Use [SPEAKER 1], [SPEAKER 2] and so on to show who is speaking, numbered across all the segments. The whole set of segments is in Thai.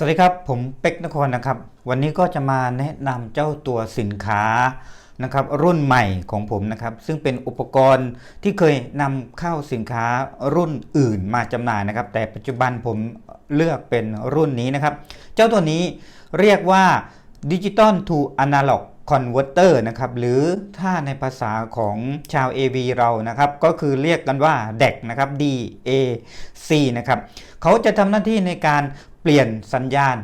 [SPEAKER 1] สวัสดีครับ ผมเป็กนครนะครับ วันนี้ก็จะมาแนะนำเจ้าตัวสินค้านะครับรุ่นใหม่ของผมนะครับ ซึ่งเป็นอุปกรณ์ที่เคยนำเข้าสินค้ารุ่นอื่นมาจำหน่ายนะครับ แต่ปัจจุบันผมเลือกเป็นรุ่นนี้นะครับ เจ้าตัวนี้เรียกว่า Digital to Analog Converter นะครับหรือถ้าในภาษาของชาว AV เรานะครับก็คือเรียกกันว่า DAC นะครับ DAC นะครับเขาจะทำหน้าที่ในการ เปลี่ยนสัญญาณ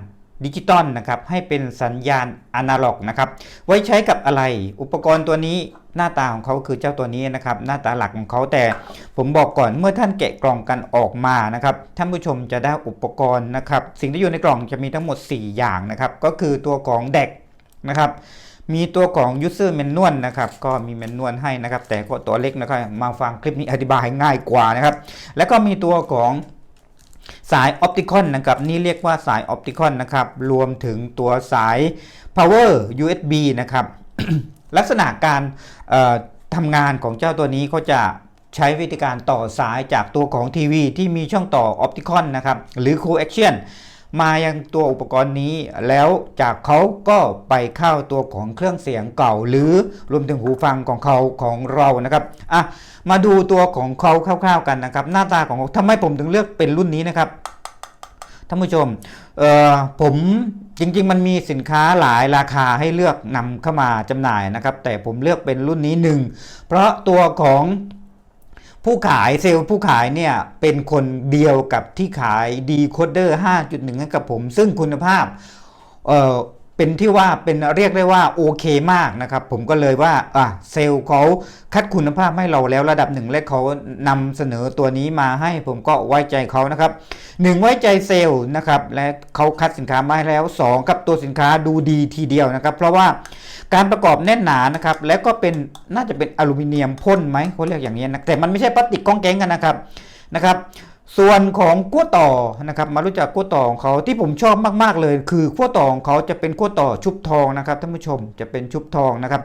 [SPEAKER 1] ดิจิตอลนะครับให้เป็นสัญญาณอนาล็อกนะครับไว้ใช้กับอะไร อุปกรณ์ตัวนี้หน้าตาของเขาคือเจ้าตัวนี้นะครับหน้าตาหลักของเขาแต่ผมบอกก่อนเมื่อท่านแกะกล่องกันออกมานะครับท่านผู้ชมจะได้อุปกรณ์นะครับสิ่งที่อยู่ในกล่องจะมีทั้งหมด 4 อย่างนะครับก็คือตัวของแดกนะครับมีตัวของ user manual นะครับก็มีแมนนวลให้นะครับแต่ก็ตัวเล็กนะครับมาฟังคลิปนี้อธิบายง่ายกว่านะครับแล้วก็มีตัวของ สายออปติคอนนะครับนี่เรียกว่าสายออปติคอนนะครับรวมถึงตัวสาย power USB นะครับลักษณะการทำงานของเจ้าตัวนี้ก็จะใช้วิธีการต่อสายจากตัวของทีวีที่มีช่องต่อออปติคอนนะครับหรือ coaxial มายังตัวอุปกรณ์นี้ แล้วจากเขาก็ไปเข้าตัวของเครื่องเสียงเก่า หรือรวมถึงหูฟังของเขาของเรานะครับอะมาดูตัวของเขาคร่าวๆกันนะครับ หน้าตาของเขาทำไมผมถึงเลือกเป็นรุ่นนี้นะครับท่านผู้ชมเอ่อผมจริงๆ มันมีสินค้าหลายราคาให้เลือกนำเข้ามาจำหน่ายนะครับ แต่ผมเลือกเป็นรุ่นนี้หนึ่งเพราะตัวของ ผู้ขายเซลล์ผู้ขายเนี่ยเป็นคนเดียวกับที่ขายดีโคเดอร์5.1 ให้กับผม ซึ่งคุณภาพ เป็นที่ว่าเป็นเรียกได้ว่าโอเคมากนะครับ ผมก็เลยว่าอะเซลล์เขาคัดคุณภาพให้เราแล้วระดับหนึ่งและเขานำเสนอตัวนี้มาให้ผมก็ไว้ใจเขานะครับหนึ่งไว้ใจเซลล์นะครับและเขาคัดสินค้ามาให้แล้วสองกับตัวสินค้าดูดีทีเดียวนะครับ เพราะว่าการประกอบแน่นหนานะครับแล้วก็เป็นน่าจะเป็นอลูมิเนียมพ่นไหมเขาเรียกอย่างนี้นะแต่มันไม่ใช่พลาสติกก้องแก๊งกันนะครับนะครับ ส่วนของกั้วต่อนะครับ มารู้จักกั้วต่อของเขาที่ผมชอบมากๆเลย คือขั้วต่อของเขาจะเป็นขั้วต่อชุบทองนะครับท่านผู้ชมจะเป็นชุบทองนะครับ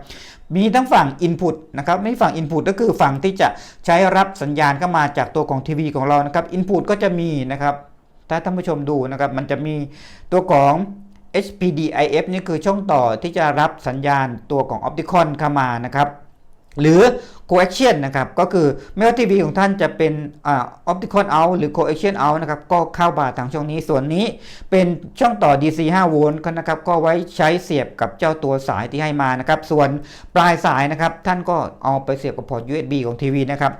[SPEAKER 1] มีทั้งฝั่ง Input นะครับไม่ฝั่ง Input ก็คือฝั่งที่จะใช้รับสัญญาณเข้ามาจากตัวของทีวีของเรานะครับ Input ก็จะมีนะครับ ถ้าท่านผู้ชมดูนะครับมันจะมีตัวของ HPDIF นี่คือช่องต่อที่จะรับสัญญาณตัวของ Opticon เข้ามานะครับ หรือ coaxial นะครับ ก็คือไม่ว่าทีวีของท่านจะเป็นอ optical out หรือ coaxial out นะครับ ก็เข้ามาทางช่องนี้ ส่วนนี้เป็นช่องต่อ DC 5 โวลต์นะครับ ก็ไว้ใช้เสียบกับเจ้าตัวสายที่ให้มานะครับ ส่วนปลายสายนะครับ ท่านก็เอาไปเสียบกับพอร์ต USB ของทีวีนะครับ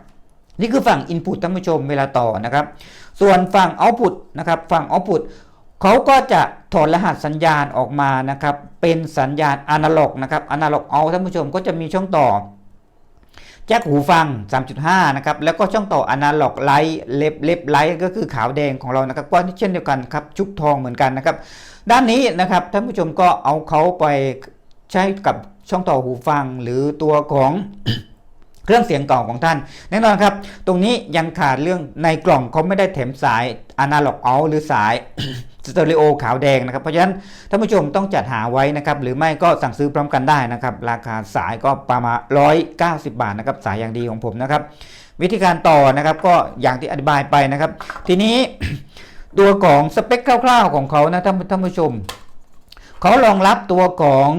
[SPEAKER 1] นี่คือฝั่ง Input ท่านผู้ชมเวลาต่อนะครับ ส่วนฝั่ง Output นะครับ ฝั่ง Output เขาก็จะถอดรหัสสัญญาณออกมานะครับ เป็นสัญญาณอนาล็อกนะครับ อนาล็อกเอาท่านผู้ชมก็จะมีช่องต่อ แจ็คหูฟัง 3.5 นะครับ แล้วก็ช่องต่ออนาล็อกไลท์เล็บเล็บไลท์ก็คือขาวแดงของเรานะครับก็เช่นเดียวกันครับชุบทองเหมือนกันนะครับ ด้านนี้นะครับท่านผู้ชมก็เอาเขาไปใช้กับช่องต่อหูฟังหรือตัวของเครื่องเสียงเก่าของท่านแน่นอนครับ ตรงนี้ยังขาดเรื่องในกล่องเขาไม่ได้แถมสายอนาล็อกเอาหรือสายสเตอริโอขาวแดงนะครับ เพราะฉะนั้นท่านผู้ชมต้องจัดหาไว้นะครับ หรือไม่ก็สั่งซื้อพร้อมกันได้นะครับ ราคาสายก็ประมาณ 190 บาทนะครับ สายอย่างดีของผมนะครับ วิธีการต่อนะครับก็อย่างที่อธิบายไปนะครับ ทีนี้ตัวของสเปคคร่าวๆของเขานะท่านท่านผู้ชมเขารองรับตัวของ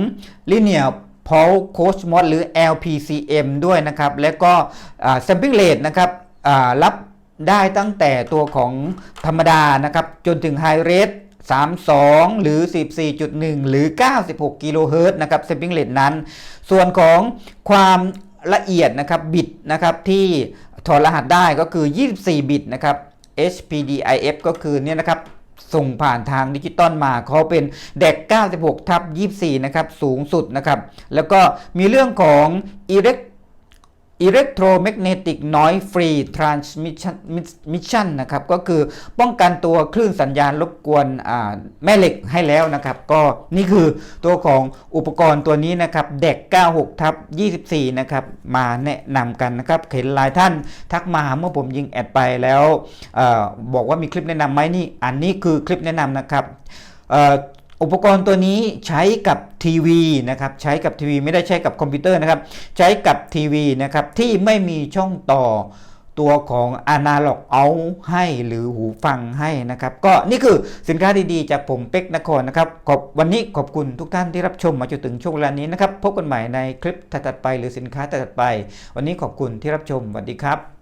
[SPEAKER 1] Linear Pulse Cosmos หรือ LPCM ด้วยนะครับ และก็อ่า sampling rate นะครับรับ ได้ตั้งแต่ตัวของธรรมดานะครับ จนถึง High Rate 32 หรือ 14.1 หรือ 96 กิโลเฮิรตซ์นะครับ sampling rate นั้น ส่วนของความละเอียดนะครับบิตนะครับที่ถอดรหัสได้ก็คือ 24 บิตนะครับ HPDIF ก็คือเนี่ยนะครับส่งผ่านทางดิจิตอลมาเขาเป็นเด็ก96 ทับ 24 นะครับ สูงสุดนะครับ แล้วก็มีเรื่องของ Elect Electromagnetic Noise Free Transmission Mission นะครับก็คือป้องกันตัวคลื่นสัญญาณรบกวนแม่เหล็กให้แล้วนะครับ ก็นี่คือตัวของอุปกรณ์ตัวนี้นะครับเด็ก 96 ทับ 24 นะครับ มาแนะนำกันนะครับเห็นหลายท่านทักมาเมื่อผมยิงแอดไปแล้วอบอกว่ามีคลิปแนะนำไหมนี่ อันนี้คือคลิปแนะนำนะครับ อุปกรณ์ตัวนี้ใช้กับทีวีนะครับใช้กับทีวีไม่ได้ใช้กับคอมพิวเตอร์นะครับใช้กับทีวีนะครับที่ไม่มีช่องต่อตัวของ Analog Out ให้หรือหูฟังให้นะครับก็นี่คือสินค้าดีๆ จากผมเป็กนครนะครับขอบวันนี้ขอบคุณทุกท่านที่รับชมมาจนถึงช่วงเวลานี้นะครับพบกันใหม่ในคลิปถัดไปหรือสินค้าถัดไป วันนี้ขอบคุณที่รับชมสวัสดีครับ